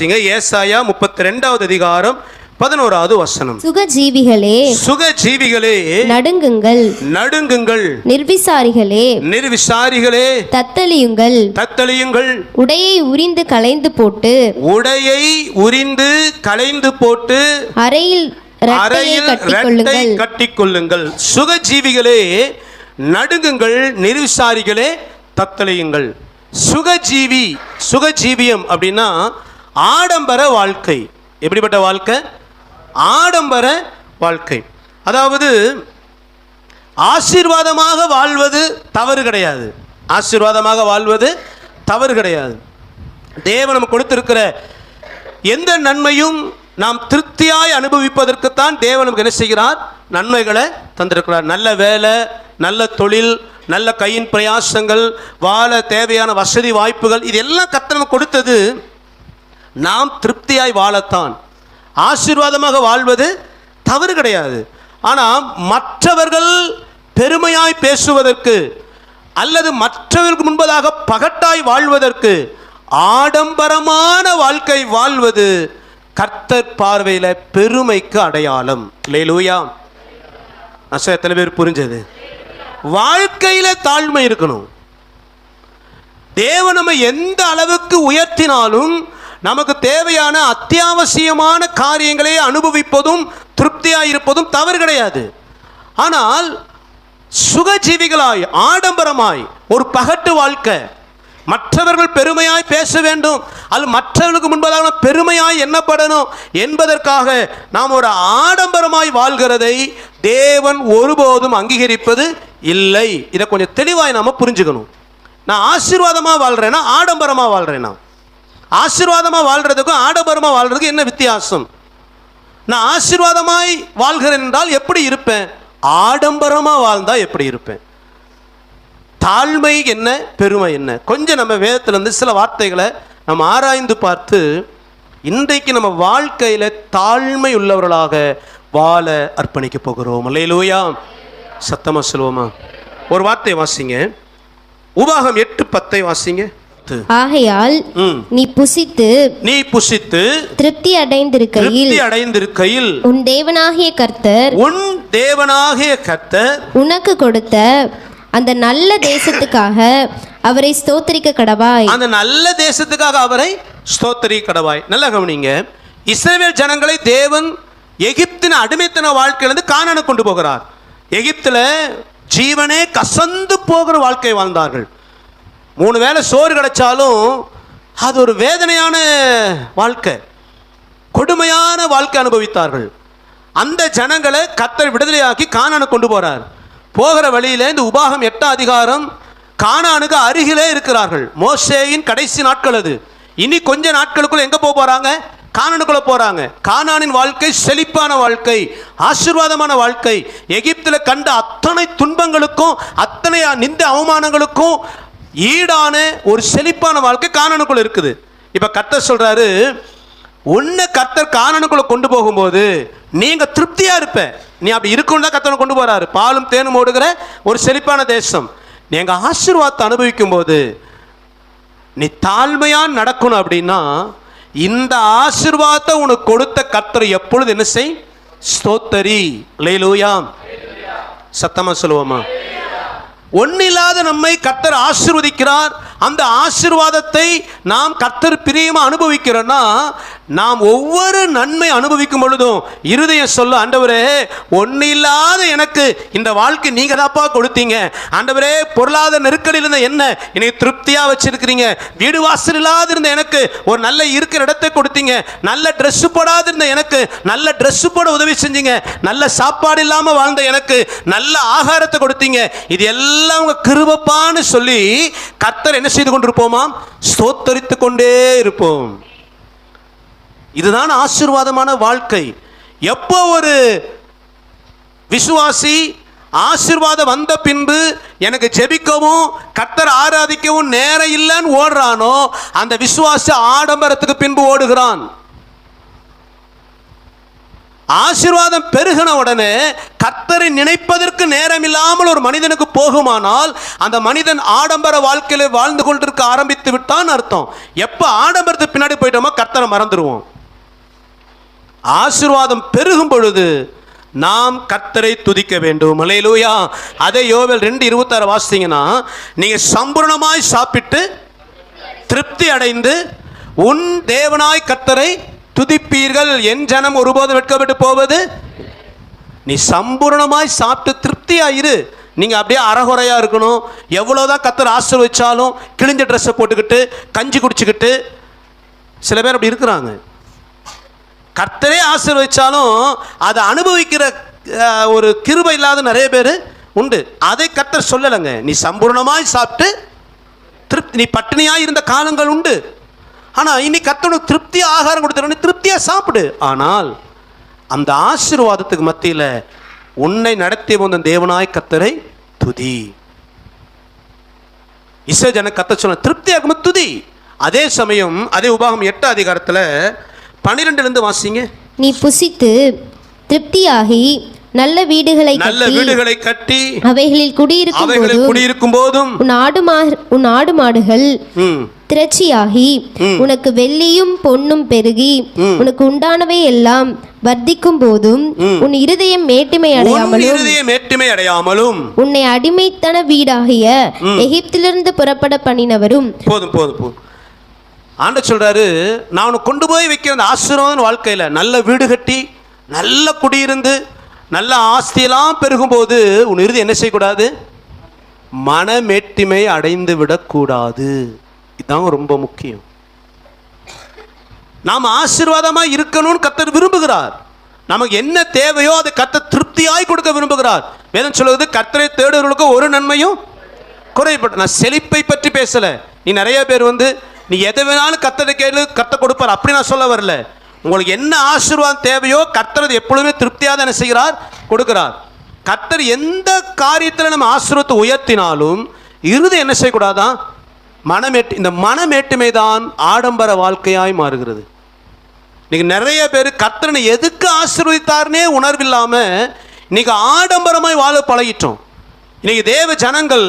வாசிங்க. ஏசாயா முப்பத்தி ரெண்டாவது அதிகாரம் பதினோராவது வசனம். சுகஜீவிகளே சுக ஜீவிகளே நடுங்குங்கள். நடுங்குங்கள். நிர்விசாரிகளே நிர்விசாரிகளே தத்தளியுங்கள். தத்தளியுங்கள். உடையை உரிந்து களைந்து போட்டு உடையை உரிந்து களைந்து போட்டு அறையில் அறையில் ரெட்டை கட்டிக்கொள்ளுங்கள். சுகஜீவிகளே நடுங்குங்கள். நிர்விசாரிகளே தத்தளியுங்கள். சுகஜீவி சுகஜீவியம் அப்படின்னா ஆடம்பர வாழ்க்கை. எப்படிப்பட்ட வாழ்க்கை? ஆடம்பர வாழ்க்கை. அதாவது ஆசீர்வாதமாக வாழ்வது தவறு கிடையாது. ஆசீர்வாதமாக வாழ்வது தவறு கிடையாது. தேவன் நமக்கு கொடுத்திருக்கிற எந்த நன்மையும் நாம் திருப்தியாய் அனுபவிப்பதற்குத்தான் தேவன் நமக்கு என்ன செய்கிறார்? நன்மைகளை தந்திருக்கிறார். நல்ல வேலை நல்ல தொழில் நல்ல கையின் பிரயாசங்கள் வாழ தேவையான வசதி வாய்ப்புகள் இது எல்லாம் கொடுத்தது நாம் திருப்தியாய் வாழத்தான். ஆசீர்வாதமாக வாழ்வது தவறு கிடையாது. ஆனால் மற்றவர்கள் பெருமையாய் பேசுவதற்கு அல்லது மற்றவர்களுக்கு முன்பதாக பகட்டாய் வாழ்வதற்கு ஆடம்பரமான வாழ்க்கை வாழ்வது கர்த்தர் பார்வையில் பெருமைக்கு அடையாளம். லேலூயா அசை எத்தனை பேர் புரிஞ்சது? வாழ்க்கையில் தாழ்மை இருக்கணும். தேவ நம்ம எந்த அளவுக்கு உயர்த்தினாலும் நமக்கு தேவையான அத்தியாவசியமான காரியங்களை அனுபவிப்பதும் திருப்தியாக இருப்பதும் தவறு கிடையாது. ஆனால் சுகஜீவிகளாய் ஆடம்பரமாய் ஒரு பகட்டு வாழ்க்கை மற்றவர்கள் பெருமையாய் பேச வேண்டும் அது மற்றவர்களுக்கு முன்பதாக நாம் பெருமையாய் எண்ணப்படணும் என்பதற்காக நாம் ஒரு ஆடம்பரமாய் வாழ்கிறதை தேவன் ஒருபோதும் அங்கீகரிப்பது இல்லை. இதை கொஞ்சம் தெளிவாய் நாம் புரிஞ்சுக்கணும். நான் ஆசீர்வாதமாக வாழ்கிறேன்னா ஆடம்பரமாக வாழ்கிறேன்னா ஆசீர்வாதமாக வாழ்கிறதுக்கும் ஆடம்பரமாக வாழ்கிறதுக்கும் என்ன வித்தியாசம்? நான் ஆசீர்வாதமாய் வாழ்கிறேன் என்றால் எப்படி இருப்பேன்? ஆடம்பரமாக வாழ்ந்தால் எப்படி இருப்பேன்? தாழ்மை என்ன பெருமை என்ன? கொஞ்சம் நம்ம வேதத்திலேருந்து சில வார்த்தைகளை நம்ம ஆராய்ந்து பார்த்து இன்றைக்கு நம்ம வாழ்க்கையில் தாழ்மை உள்ளவர்களாக வாழ அர்ப்பணிக்க போகிறோம். அல்லையிலூயா சத்தமாக சொல்லுவோமா? ஒரு வார்த்தை வாசிங்க. உபாகம் எட்டு பத்தை வாசிங்க. ஆகையால் ம். நீ புசித்து நீ புசித்து திருப்தி அடைந்திருக்கையில் திருப்தி அடைந்திருக்கையில் உன் தேவனாகிய கர்த்தர் உன் தேவனாகிய கர்த்தர் உனக்கு கொடுத்த அந்த நல்ல தேசத்துக்காக அவரை ஸ்தோத்திரிக்க கடவாய். அந்த நல்ல தேசத்துக்காக அவரை ஸ்தோத்திரி கடவாய். நல்லா கவனிங்க. இஸ்ரவேல் ஜனங்களை தேவன் எகிப்தின் அடிமைத்தன வாழ்க்கையிலிருந்து கானான கொண்டு போகிறார். எகிப்தில் ஜீவனே கசந்து போகிற வாழ்க்கை வாழ்ந்தார்கள். மூணு வேளை சோறு கிடைச்சாலும் அது ஒரு வேதனையான வாழ்க்கை. கொடுமையான வாழ்க்கை அனுபவித்தார்கள். அந்த ஜனங்களை கத்தர் விடுதலையாக்கி கானானு கொண்டு போகிறார் போகிற வழியில் இந்த உபாகம் எட்டாம் அதிகாரம் காணானுக்கு அருகிலே இருக்கிறார்கள். மோசேயின் கடைசி நாட்கள் அது. இனி கொஞ்ச நாட்களுக்குள்ள எங்கே போக போகிறாங்க கானானுக்குள்ள போகிறாங்க காணானின் வாழ்க்கை செழிப்பான வாழ்க்கை ஆசீர்வாதமான வாழ்க்கை. எகிப்தில் கண்ட அத்தனை துன்பங்களுக்கும் அத்தனை நிந்த அவமானங்களுக்கும் ஈடான ஒரு செழிப்பான வாழ்க்கை காணனுக்குள்ள இருக்குது. இப்ப கத்தர் சொல்றாரு உன்னை கர்த்தர் காணனுக்குள்ள கொண்டு போகும்போது நீங்க திருப்தியா இருப்ப. நீ அப்படி இருக்குன்னு தான் கத்தனை கொண்டு போறாரு. பாலும் தேனும் ஓடுகிற ஒரு செழிப்பான தேசம். நீங்கள் ஆசீர்வாதத்தை அனுபவிக்கும் போது நீ தாழ்மையா நடக்கணும் அப்படின்னா இந்த ஆசீர்வாதத்தை உனக்கு கொடுத்த கர்த்தர் எப்பொழுது என்ன செய்? ஸ்தோத்தரி. லேலூயா சத்தமா சொல்லுவோமா? ஒன்னில்லாத நம்மை கத்தர் ஆசிர்வதிக்கிறார். அந்த ஆசீர்வாதத்தை நாம் கர்த்தர் பிரியமாக அனுபவிக்கிறோன்னா நாம் ஒவ்வொரு நன்மை அனுபவிக்கும் பொழுதும் இருதயம் சொல்ல ஆண்டவரே ஒன்று இல்லாத எனக்கு இந்த வாழ்க்கை நீங்கள் தாப்பா கொடுத்தீங்க. ஆண்டவரே பொருளாதார நெருக்கடியில் இருந்த என்ன என்னை திருப்தியாக வச்சிருக்கிறீங்க. வீடு வாசல் இல்லாத இருந்த எனக்கு ஒரு நல்ல இருக்கிற இடத்தை கொடுத்தீங்க. நல்ல ட்ரெஸ்ஸு போடாத இருந்த எனக்கு நல்ல ட்ரெஸ்ஸு போட உதவி செஞ்சீங்க. நல்ல சாப்பாடு இல்லாமல் வாழ்ந்த எனக்கு நல்ல ஆகாரத்தை கொடுத்தீங்க. இது எல்லாம் உங்கள் கிருபப்பான்னு சொல்லி கர்த்தர் என்ன செய்து கொண்டிருப்போமாம் ஸ்தோத்தரித்து கொண்டே இருப்போம். இதுதான் ஆசீர்வாதமான வாழ்க்கை. எப்போ ஒரு விசுவாசி ஆசீர்வாதம் வந்த பின்பு எனக்கு ஜெபிக்கவும் கத்தர் ஆராதிக்கவும் நேரம் இல்லைன்னு ஓடுறானோ அந்த விசுவாச ஆடம்பரத்துக்கு பின்பு ஓடுகிறான். ஆசீர்வாதம் பெருகின உடனே கத்தரை நினைப்பதற்கு நேரம் இல்லாமல் ஒரு மனிதனுக்கு போகுமானால் அந்த மனிதன் ஆடம்பர வாழ்க்கையில வாழ்ந்து கொண்டிருக்க ஆரம்பித்து விட்டான் அர்த்தம். எப்ப ஆடம்பரத்துக்கு பின்னாடி போயிட்டோமோ கத்தரை மறந்துடுவோம் ஆசீர்வாதம் பெருகும் பொழுது நாம் கத்தரை துதிக்க வேண்டும். அலையிலூயா. அதே யோவல் ரெண்டு இருபத்தாறு வாசித்தீங்கன்னா நீங்க சம்பூர்ணமாய் சாப்பிட்டு திருப்தி அடைந்து உன் தேவனாய் கத்தரை துதிப்பீர்கள் என் ஜனம் ஒருபோதும் வெட்கப்பட்டு போவது? நீ சம்பூர்ணமாய் சாப்பிட்டு திருப்தியாக இரு நீங்க அப்படியே அறகுறையா இருக்கணும். எவ்வளவுதான் கத்தர் ஆசிர்வச்சாலும் கிழிஞ்ச ட்ரெஸ்ஸை போட்டுக்கிட்டு கஞ்சி குடிச்சுக்கிட்டு சில பேர் அப்படி இருக்கிறாங்க. கர்த்தரே ஆசிர்வச்சாலும் அதை அனுபவிக்கிற ஒரு கிருபை இல்லாத நிறைய பேர் உண்டு. அதை கர்த்தர் சொல்லலைங்க. நீ சம்பூர்ணமாய் சாப்பிட்டு திருப்தி நீ பட்டினியாக இருந்த காலங்கள் உண்டு. ஆனால் இன்னைக்கு கர்த்தனுக்கு திருப்தி ஆகாரம் கொடுத்துருன்னு திருப்தியாக சாப்பிடு. ஆனால் அந்த ஆசீர்வாதத்துக்கு மத்தியில் உன்னை நடத்தி வந்த தேவனாய் கர்த்தரை துதி. இசை ஜன கத்த சொன்ன திருப்தியாக துதி. அதே சமயம் அதே உபாகம் எட்டு அதிகாரத்தில் பன்னிரெண்டுலேருந்து வாசிங்க. நீ புசித்து திருப்தியாகி நல்ல வீடுகளை நல்ல கட்டி வீடுகளை கட்டி அவைகளில் குடியிருக்கும் அவைகளில் குடியிருக்கும் போதும் உன் ஆடு மா உன் ஆடு மாடுகள் ம். திரட்சியாகி உனக்கு வெள்ளியும் பொன்னும் பெருகி உனக்கு உண்டானவை எல்லாம் வர்த்திக்கும் போதும் உன் இருதயம் மேட்டிமை அடையாமலும் இருதயம் மேட்டுமை அடையாமலும். உன்னை அடிமைத்தன வீடாகிய எகிப்திலிருந்து புறப்பட பண்ணினவரும் போதும் போதும் போதும். ஆண்ட சொல்றாரு நான் உனக்கு கொண்டு போய் வைக்கிற அந்த ஆசீர்வாதம் வாழ்க்கையில். நல்ல வீடு கட்டி நல்ல குடியிருந்து நல்ல ஆஸ்தியெல்லாம் பெருகும்போது உன் இறுதி என்ன செய்யக்கூடாது? மனமேட்டிமை அடைந்து விடக்கூடாது. இதுதான் ரொம்ப முக்கியம். நாம் ஆசீர்வாதமா இருக்கணும்னு கத்தர் விரும்புகிறார். நமக்கு என்ன தேவையோ அதை கத்த திருப்தியாய் கொடுக்க விரும்புகிறார். வேதம் சொல்வது கத்தரை தேடுவர்களுக்கு ஒரு நன்மையும் குறைபட்டு நான் செழிப்பை பற்றி பேசலை. நீ நிறைய பேர் வந்து நீ எதை வேணாலும் கத்தரை கேளு கத்த கொடுப்பார். அப்படி நான் சொல்ல வரல. உங்களுக்கு என்ன ஆசீர்வாதம் தேவையோ கத்தரது எப்பொழுதுமே திருப்தியாக தான் என்ன செய்கிறார் கொடுக்கிறார். கத்தர் எந்த காரியத்தில் நம்ம ஆசீர்வத்தை உயர்த்தினாலும் இறுதி என்ன செய்யக்கூடாதான்? மனமேட்டு இந்த மனமேட்டுமை தான் ஆடம்பர வாழ்க்கையாய் மாறுகிறது. இன்னைக்கு நிறைய பேர் கத்தனை எதுக்கு ஆசீர்வதித்தார்னே உணர்வில்லாமல் இன்னைக்கு ஆடம்பரமாய் வாழ பழகிட்டோம். இன்னைக்கு தேவ ஜனங்கள்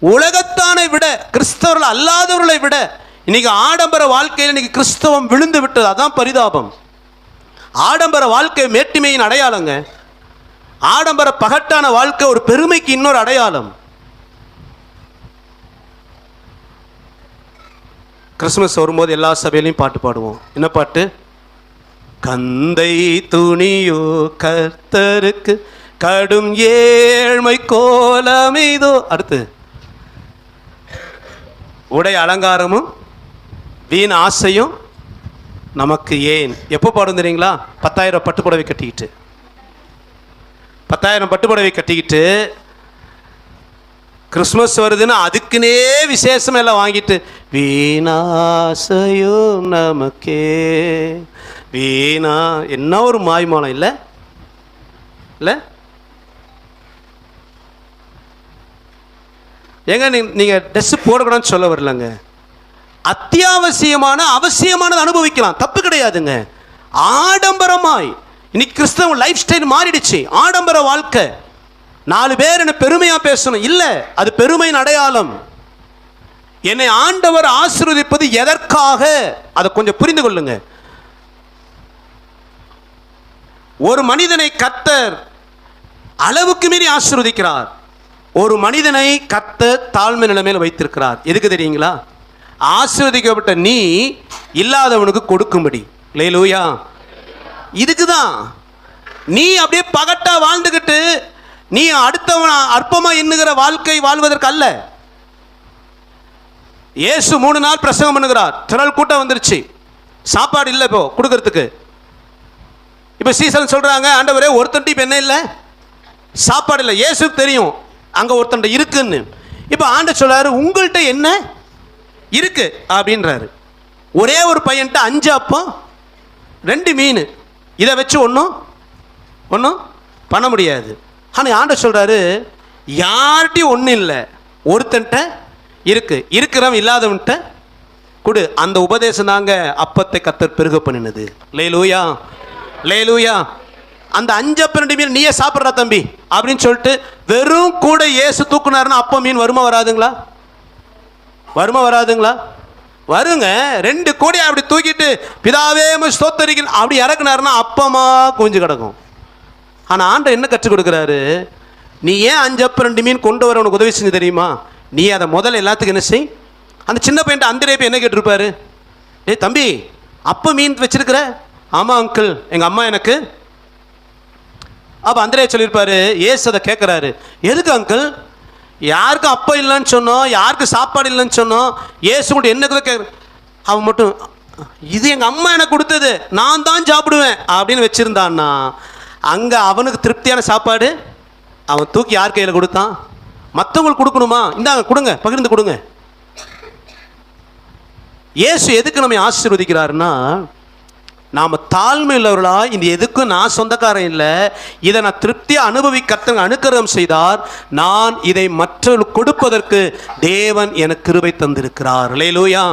உலகத்தானை விட கிறிஸ்தவர்கள் அல்லாதவர்களை விட இன்னைக்கு ஆடம்பர வாழ்க்கையில் இன்னைக்கு கிறிஸ்தவம் விழுந்து விட்டது. அதான் பரிதாபம். ஆடம்பர வாழ்க்கை மேட்டிமையின் அடையாளங்க. ஆடம்பர பகட்டான வாழ்க்கை ஒரு பெருமைக்கு இன்னொரு அடையாளம். கிறிஸ்மஸ் வரும்போது எல்லா சபையிலையும் பாட்டு பாடுவோம். என்ன பாட்டு? கந்தை துணியோ கர்த்தருக்கு கடும் ஏழ்மை கோலமிதோ. அடுத்து உடை அலங்காரமும் வீண் ஆசையும் நமக்கு ஏன்? எப்போ பாடும் தெரியுங்களா? பத்தாயிரம் பட்டுப்புடவை கட்டிக்கிட்டு. பத்தாயிரம் பட்டுப்புடவை கட்டிக்கிட்டு கிறிஸ்மஸ் வருதுன்னா அதுக்குன்னே விசேஷம் எல்லாம் வாங்கிட்டு வீணாசையோ நமக்கே வீணா என்ன ஒரு மாய்மாலம் இல்லை? இல்லை? ஏங்க நீ- நீங்கள் ட்ரெஸ்ஸு போடக்கூடாதுன்னு சொல்ல வரலங்க. அத்தியாவசியமான அவசியமானது அனுபவிக்கலாம் தப்பு கிடையாதுங்க. ஆடம்பரமாய் இன்னைக்கு கிறிஸ்தவ லைஃப் ஸ்டைல் மாறிடுச்சு. ஆடம்பர வாழ்க்கை. நாலு பேர் என்ன பெருமையாக பேசணும். இல்லை அது பெருமையின் அடையாளம். என்னை ஆண்டவர் ஆசிர்வதிப்பது எதற்காக? அதை கொஞ்சம் புரிந்து கொள்ளுங்க. ஒரு மனிதனை கத்தர் அளவுக்கு மீறி ஆசிர்வதிக்கிறார். ஒரு மனிதனை கத்த தாழ்மை நிலைமையில் வைத்திருக்கிறார். எதுக்கு தெரியுங்களா? ஆசிர்வதிக்கப்பட்ட நீ இல்லாதவனுக்கு கொடுக்கும்படி. லேலூயா இதுக்கு தான் நீ அப்படியே பகட்டா வாழ்ந்துக்கிட்டு நீ அடுத்தவன் அற்பமாக எண்ணுகிற வாழ்க்கை வாழ்வதற்கு அல்ல இயேசு மூணு நாள் பிரசங்கம் பண்ணுகிறார். திரள் கூட்டம் வந்துருச்சு. சாப்பாடு இல்லை இப்போ கொடுக்கறதுக்கு. இப்போ சீசன் சொல்கிறாங்க ஆண்டவரே ஒருத்தன்ட்டு இப்போ என்ன இல்லை? சாப்பாடு இல்லை. இயேசுக்கு தெரியும் அங்கே ஒருத்தன்ட்ட இருக்குன்னு. இப்போ ஆண்ட சொல்கிறாரு உங்கள்கிட்ட என்ன? இருக்கு அப்படின்றாரு. ஒரே ஒரு பையன்ட்ட அஞ்சு அப்பம் ரெண்டு மீன். இதை வச்சு ஒன்றும் ஒன்றும் பண்ண முடியாது. ஆனால் ஆண்ட சொல்கிறாரு யார்கிட்டையும் ஒன்றும் இல்லை. ஒருத்தன்ட்ட இருக்கு. இருக்கிறவன் இல்லாதவன்ட்ட கொடு. அந்த உபதேசம் தாங்க அப்பத்தை கத்தர் பெருக பண்ணினது. லேலூயா லேலூயா அந்த அஞ்சு அப்ப ரெண்டு மீன் நீயே சாப்பிட்றா தம்பி. அப்படின்னு சொல்லிட்டு வெறும் கூட ஏசு தூக்குனாருன்னா அப்ப மீன் வருமா வராதுங்களா? வருமா வராதுங்களா? வருங்க. ரெண்டு கோடியை அப்படி தூக்கிட்டு பிதாவே ஸ்தோத்தரிக்கணும் அப்படி இறக்குனாருன்னா அப்பமா குஞ்சு கிடக்கும். ஆனால் ஆண்டை என்ன கற்றுக் கொடுக்குறாரு? நீ ஏன் அஞ்சு அப்ப ரெண்டு மீன் கொண்டு வர உனக்கு உதவி செஞ்சு தெரியுமா? நீ அதை முதல்ல எல்லாத்துக்கும் என்ன செய்? அந்த சின்ன பையன் அந்த போய் என்ன கேட்டிருப்பாரு? ஏய் தம்பி அப்போ மீன் வச்சிருக்கிற? ஆமாம் அங்கிள் எங்கள் அம்மா எனக்கு. அப்போ அந்திரே சொல்லியிருப்பாரு. ஏசு அதை கேட்குறாரு. எதுக்கு அங்கிள் யாருக்கும் அப்போ இல்லைன்னு சொன்னோம் யாருக்கு சாப்பாடு இல்லைன்னு சொன்னோம் ஏசு கூட என்ன கேட்க அவன் மட்டும் இது எங்கள் அம்மா எனக்கு கொடுத்தது. நான் தான் சாப்பிடுவேன். அப்படின்னு வச்சுருந்தான்னா அங்கே அவனுக்கு திருப்தியான சாப்பாடு அவன் தூக்கி யார் கையில் கொடுத்தான்? மற்றவங்களுக்கு கொடுக்கணுமா? இந்தாங்க கொடுங்க பகிர்ந்து கொடுங்க. இயேசு எதுக்கு நம்மை ஆசீர்வதிக்கிறாருன்னா நாம் தாழ்மை உள்ளவர்களா இந்த எதுக்கும் நான் சொந்தக்காரன் இல்லை இதை நான் திருப்தியாக அனுபவிக்கத்தங்க அனுக்கிரகம் செய்தார் நான் இதை மற்றவர்களுக்கு கொடுப்பதற்கு தேவன் எனக்கு கிருபை தந்திருக்கிறார். லேலூயா